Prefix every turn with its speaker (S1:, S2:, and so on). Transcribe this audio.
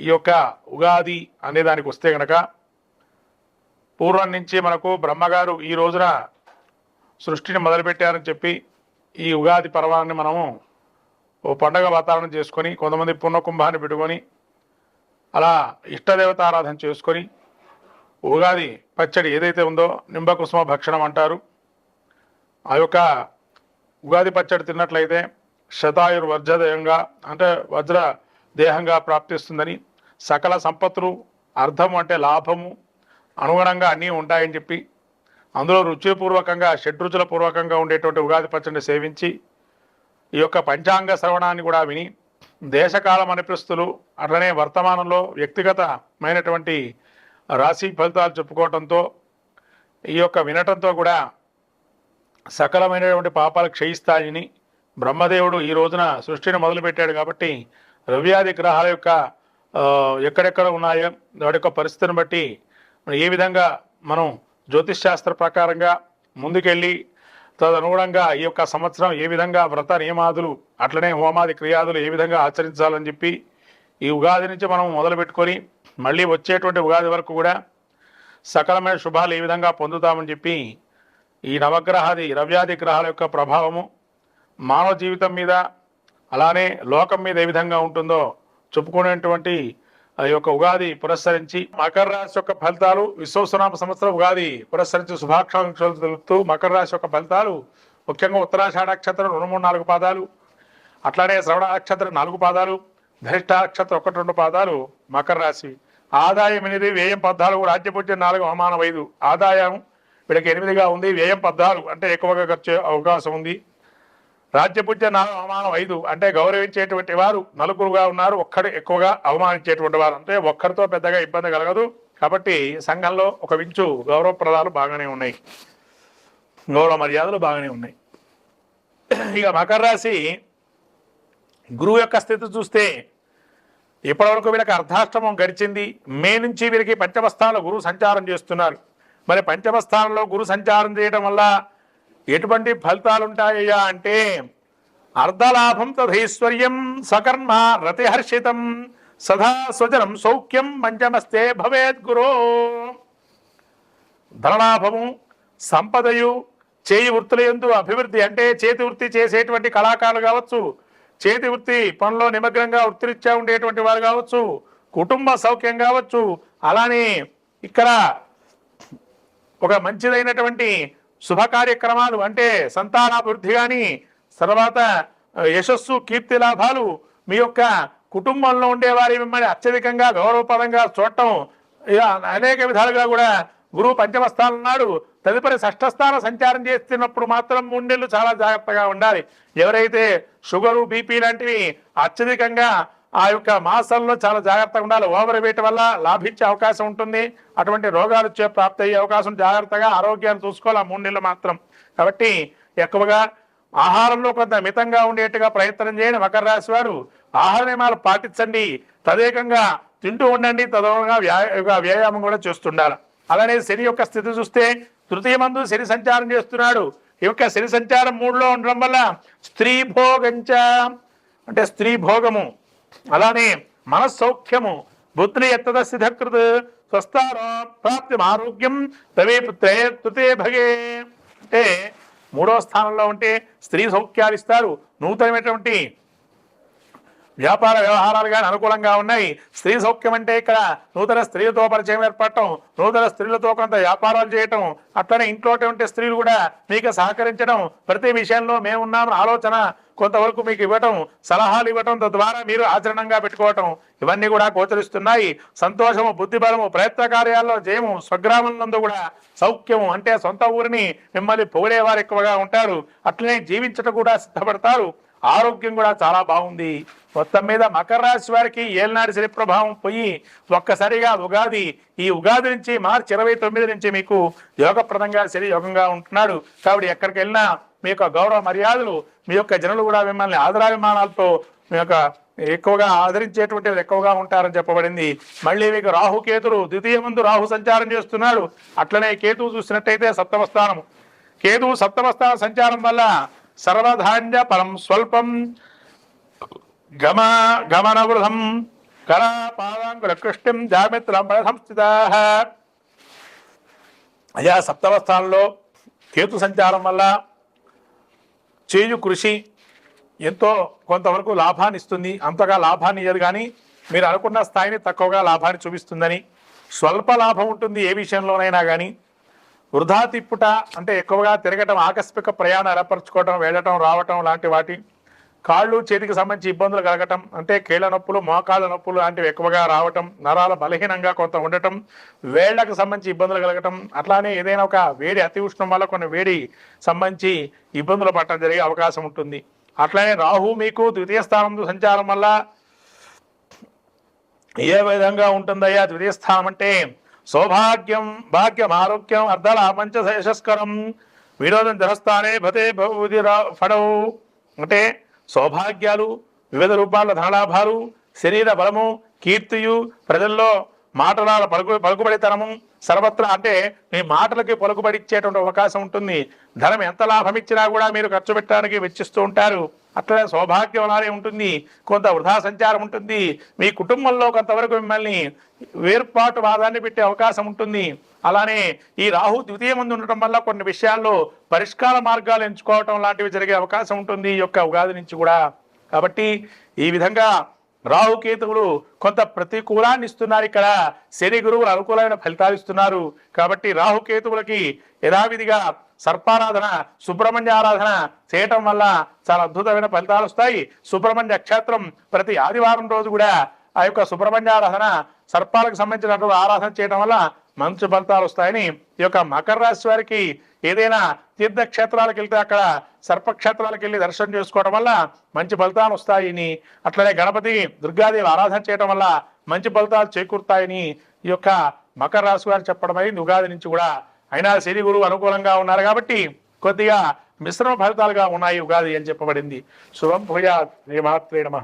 S1: ఈ యొక్క ఉగాది అనే దానికి వస్తే గనక పూర్వం నుంచి మనకు బ్రహ్మగారు ఈ రోజున సృష్టిని మొదలుపెట్టారని చెప్పి ఈ ఉగాది పర్వాన్ని మనము ఓ పండగ వాతావరణం చేసుకొని కొంతమంది పుణ్యకుంభాన్ని పెట్టుకొని అలా ఇష్టదేవత ఆరాధన చేసుకొని ఉగాది పచ్చడి ఏదైతే ఉందో నింబకుసుమ భక్షణం అంటారు. ఆ యొక్క ఉగాది పచ్చడి తిన్నట్లయితే శతాయుర్ వజ్రదేయంగా అంటే వజ్ర దేహంగా ప్రాప్తిస్తుందని సకల సంపత్తులు అర్థం అంటే లాభము అనుగుణంగా అన్నీ ఉంటాయని చెప్పి అందులో రుచిపూర్వకంగా షడ్రుచుల పూర్వకంగా ఉండేటువంటి ఉగాది పచ్చడిని సేవించి ఈ యొక్క పంచాంగ శ్రవణాన్ని కూడా విని దేశకాలం అనిపిస్తులు అట్లనే వర్తమానంలో వ్యక్తిగతమైనటువంటి రాశి ఫలితాలు చెప్పుకోవటంతో ఈ యొక్క వినటంతో కూడా సకలమైనటువంటి పాపాలు క్షయిస్తాయని బ్రహ్మదేవుడు ఈ రోజున సృష్టిని మొదలుపెట్టాడు కాబట్టి రవ్యాది గ్రహాల యొక్క ఎక్కడెక్కడ ఉన్నాయో వాటి యొక్క పరిస్థితిని బట్టి ఏ విధంగా మనం జ్యోతిష్ శాస్త్ర ప్రకారంగా ముందుకెళ్ళి తదనుగుణంగా ఈ యొక్క సంవత్సరం ఏ విధంగా వ్రత నియమాదులు అట్లనే హోమాది క్రియాదులు ఏ విధంగా ఆచరించాలని చెప్పి ఈ ఉగాది నుంచి మనం మొదలు పెట్టుకొని మళ్ళీ వచ్చేటువంటి ఉగాది వరకు కూడా సకలమైన శుభాలు ఏ విధంగా పొందుతామని చెప్పి ఈ నవగ్రహాది రవ్యాది గ్రహాల యొక్క ప్రభావము మానవ జీవితం మీద అలానే లోకం మీద ఏ విధంగా ఉంటుందో చెప్పుకునేటువంటి ఆ యొక్క ఉగాది పురస్కరించి మకర రాశి యొక్క ఫలితాలు విశ్వసనామ సంవత్సరం ఉగాది పురస్కరించి శుభాకాంక్షలు తెలుపుతూ మకర రాశి యొక్క ఫలితాలు ముఖ్యంగా ఉత్తరాషాఢ నక్షత్రం రెండు మూడు నాలుగు పాదాలు అట్లానే శ్రవణ నక్షత్రం నాలుగు పాదాలు ధరిష్ట నక్షత్రం ఒకటి రెండు పాదాలు మకర రాశి. ఆదాయం ఎనిమిది వ్యయం పద్నాలుగు రాజ్యపూజ్యం నాలుగు అవమానం ఐదు. ఆదాయం వీళ్ళకి ఎనిమిదిగా ఉంది వ్యయం పద్నాలుగు. అంటే ఎక్కువగా ఖర్చు అవకాశం ఉంది. రాజ్యపూజ్య నాలుగు అవమానం ఐదు. అంటే గౌరవించేటువంటి వారు నలుగురుగా ఉన్నారు. ఒక్కడు ఎక్కువగా అవమానించేటువంటి వారు. అంటే ఒక్కరితో పెద్దగా ఇబ్బంది కలగదు. కాబట్టి సంఘంలో ఒక వించు గౌరవప్రదాలు బాగానే ఉన్నాయి. గౌరవ మర్యాదలు బాగానే ఉన్నాయి. ఇక మకర రాశి గురువు యొక్క స్థితి చూస్తే ఇప్పటివరకు వీళ్ళకి అర్ధాష్టమం గడిచింది. మే నుంచి వీరికి పంచమస్థానంలో గురువు సంచారం చేస్తున్నారు. మరి పంచమస్థానంలో గురు సంచారం చేయడం వల్ల ఎటువంటి ఫలితాలు ఉంటాయ్యా అంటే అర్ధలాభం తథైశ్వర్యం సకర్మ రతిహర్షితం సదా స్వజనం సౌఖ్యం పంచమస్తే భవేత్ గురో. ధనలాభము సంపదయు చేయి వృత్తుల ఎందు అభివృద్ధి అంటే చేతి వృత్తి చేసేటువంటి కళాకారులు కావచ్చు చేతి వృత్తి పనిలో నిమగ్నంగా వృత్తిరీత్యా ఉండేటువంటి వారు కావచ్చు కుటుంబ సౌఖ్యం కావచ్చు అలానే ఇక్కడ ఒక మంచిదైనటువంటి శుభ కార్యక్రమాలు అంటే సంతానాభివృద్ధి కానీ తర్వాత యశస్సు కీర్తి లాభాలు మీ యొక్క కుటుంబంలో ఉండే వారి మిమ్మల్ని అత్యధికంగా గౌరవపరంగా చూడటం అనేక విధాలుగా కూడా గురువు పంచమ స్థానం నాడు తదుపరి షష్ఠస్థాన సంచారం చేస్తున్నప్పుడు మాత్రం మూడు నెలలు చాలా జాగ్రత్తగా ఉండాలి. ఎవరైతే షుగరు బీపీ లాంటివి అత్యధికంగా ఆ యొక్క మాసంలో చాలా జాగ్రత్తగా ఉండాలి. ఓవర్ వెయిట్ వల్ల లాభించే అవకాశం ఉంటుంది. అటువంటి రోగాలు వచ్చే ప్రాప్తి అయ్యే అవకాశం జాగ్రత్తగా ఆరోగ్యాన్ని చూసుకోవాలి ఆ మూడు నెలలు మాత్రం. కాబట్టి ఎక్కువగా ఆహారంలో కొంత మితంగా ఉండేట్టుగా ప్రయత్నం చేయండి. మకర రాశి వారు ఆహార నియమాలు పాటించండి. తదేకంగా తింటూ ఉండండి. తదవంగా వ్యా వ్యాయామం కూడా చేస్తుండాలి. అలానే శని యొక్క స్థితి చూస్తే తృతీయ మందు శని సంచారం చేస్తున్నాడు. ఈ యొక్క శని సంచారం మూడులో ఉండడం వల్ల స్త్రీ భోగంచ అంటే స్త్రీ భోగము అలానే మనస్సౌఖ్యము బుద్ధిని ఎత్తద సిద్ధకృత్ స్వస్థారా ప్రాప్తి ఆరోగ్యం తవే పుత్రే తృతీయ భగే. అంటే మూడవ స్థానంలో ఉంటే స్త్రీ సౌఖ్యాలు ఇస్తారు. నూతనమైనటువంటి వ్యాపార వ్యవహారాలు కానీ అనుకూలంగా ఉన్నాయి. స్త్రీ సౌఖ్యం అంటే ఇక్కడ నూతన స్త్రీలతో పరిచయం ఏర్పడటం నూతన స్త్రీలతో కొంత వ్యాపారాలు చేయటం అట్లనే ఇంట్లో ఉంటే స్త్రీలు కూడా మీకు సహకరించడం ప్రతి విషయంలో మేమున్నామని ఆలోచన కొంతవరకు మీకు ఇవ్వటం సలహాలు ఇవ్వటం తద్వారా మీరు ఆచరణంగా పెట్టుకోవటం ఇవన్నీ కూడా గోచరిస్తున్నాయి. సంతోషము బుద్ధిబలము ప్రయత్న కార్యాల్లో జయము స్వగ్రామం నందు కూడా సౌఖ్యము అంటే సొంత ఊరిని మిమ్మల్ని పొగిడేవారు ఎక్కువగా ఉంటారు. అట్లనే జీవించటం కూడా సిద్ధపడతారు. ఆరోగ్యం కూడా చాలా బాగుంది. మొత్తం మీద మకర రాశి వారికి ఏలనాటి శని ప్రభావం పోయి ఒక్కసారిగా ఉగాది ఈ ఉగాది నుంచి మార్చి ఇరవై తొమ్మిది నుంచి మీకు యోగప్రదంగా శని యోగంగా ఉంటున్నాడు. కాబట్టి ఎక్కడికి వెళ్ళినా మీ యొక్క గౌరవ మర్యాదలు మీ యొక్క జనులు కూడా మిమ్మల్ని ఆదరాభిమానాలతో మీ యొక్క ఎక్కువగా ఆదరించేటువంటి ఎక్కువగా ఉంటారని చెప్పబడింది. మళ్ళీ మీకు రాహు కేతులు ద్వితీయ ముందు రాహు సంచారం చేస్తున్నాడు. అట్లనే కేతువు చూసినట్టయితే సప్తమ స్థానం కేతువు సప్తమ స్థాన సంచారం వల్ల సర్వధాన్య పరం స్వల్పం గమ గమనవృధం వృధం కృష్ణం జామిత్రం సంస్థిత అయా సప్తమ స్థానంలో కేతు సంచారం వల్ల చేయు కృషి ఎంతో కొంతవరకు లాభాన్ని ఇస్తుంది అంతగా లాభాన్ని ఇయ్యదు కానీ మీరు అనుకున్న స్థాయిని తక్కువగా లాభాన్ని చూపిస్తుందని. స్వల్ప లాభం ఉంటుంది ఏ విషయంలోనైనా కానీ. వృధా తిప్పుట అంటే ఎక్కువగా తిరగటం ఆకస్మిక ప్రయాణం ఏర్పరచుకోవటం వెళ్ళటం రావటం లాంటి వాటి కాళ్ళు చేతికి సంబంధించి ఇబ్బందులు కలగటం అంటే కీళ్ళ నొప్పులు మోకాళ్ళ నొప్పులు లాంటివి ఎక్కువగా రావటం నరాల బలహీనంగా కొంత ఉండటం వేళ్ళకు సంబంధించి ఇబ్బందులు కలగటం అట్లానే ఏదైనా ఒక వేడి అతి ఉష్ణం వల్ల కొన్ని వేడి సంబంధించి ఇబ్బందులు పడటం జరిగే అవకాశం ఉంటుంది. అట్లానే రాహు మీకు ద్వితీయ స్థానంలో సంచారం వల్ల ఏ విధంగా ఉంటుందయ్యా? ద్వితీయ స్థానం అంటే సౌభాగ్యం భాగ్యం ఆరోగ్యం అర్ధలాభంచ శేషస్కరం. వినోదం ధనస్థానే భతే భూది ఫడవు అంటే సౌభాగ్యాలు వివిధ రూపాల ధనలాభాలు శరీర బలము కీర్తియు ప్రజల్లో మాటల పలుకు పలుకుబడితనము సర్వత్రా అంటే మీ మాటలకి పలుకుబడి ఇచ్చేటువంటి అవకాశం ఉంటుంది. ధనం ఎంత లాభం ఇచ్చినా కూడా మీరు ఖర్చు పెట్టడానికి వెచ్చిస్తూ ఉంటారు. అట్లా సౌభాగ్యం అలానే ఉంటుంది కొంత వృధా సంచారం ఉంటుంది. మీ కుటుంబంలో కొంతవరకు మిమ్మల్ని వేర్పాటు వాదాన్ని పెట్టే అవకాశం ఉంటుంది. అలానే ఈ రాహు ద్వితీయ ముందు ఉండటం వల్ల కొన్ని విషయాల్లో పరిష్కార మార్గాలు ఎంచుకోవటం లాంటివి జరిగే అవకాశం ఉంటుంది ఈ యొక్క ఉగాది నుంచి కూడా. కాబట్టి ఈ విధంగా రాహుకేతువులు కొంత ప్రతికూలాన్ని ఇస్తున్నారు ఇక్కడ. శని గురువులు అనుకూలమైన ఫలితాలు ఇస్తున్నారు. కాబట్టి రాహుకేతువులకి యథావిధిగా సర్పారాధన సుబ్రహ్మణ్య ఆరాధన చేయటం వల్ల చాలా అద్భుతమైన ఫలితాలు వస్తాయి. సుబ్రహ్మణ్య క్షేత్రం ప్రతి ఆదివారం రోజు కూడా ఆ యొక్క సుబ్రహ్మణ్య ఆరాధన సర్పాలకు సంబంధించినటువంటి ఆరాధన చేయడం వల్ల మంచి ఫలితాలు వస్తాయని ఈ యొక్క మకర రాశి వారికి ఏదైనా తీర్థక్షేత్రాలకు వెళ్తే అక్కడ సర్పక్షేత్రాలకు వెళ్ళి దర్శనం చేసుకోవడం వల్ల మంచి ఫలితాలు వస్తాయని అట్లనే గణపతి దుర్గాదేవి ఆరాధన చేయడం వల్ల మంచి ఫలితాలు చేకూరుతాయని ఈ యొక్క మకర రాశి వారు చెప్పడం అయింది. ఉగాది నుంచి కూడా అయినా శని గురువు అనుకూలంగా ఉన్నారు కాబట్టి కొద్దిగా మిశ్రమ ఫలితాలుగా ఉన్నాయి ఉగాది అని చెప్పబడింది. శుభం భూయా శ్రీమాత్రే నమ.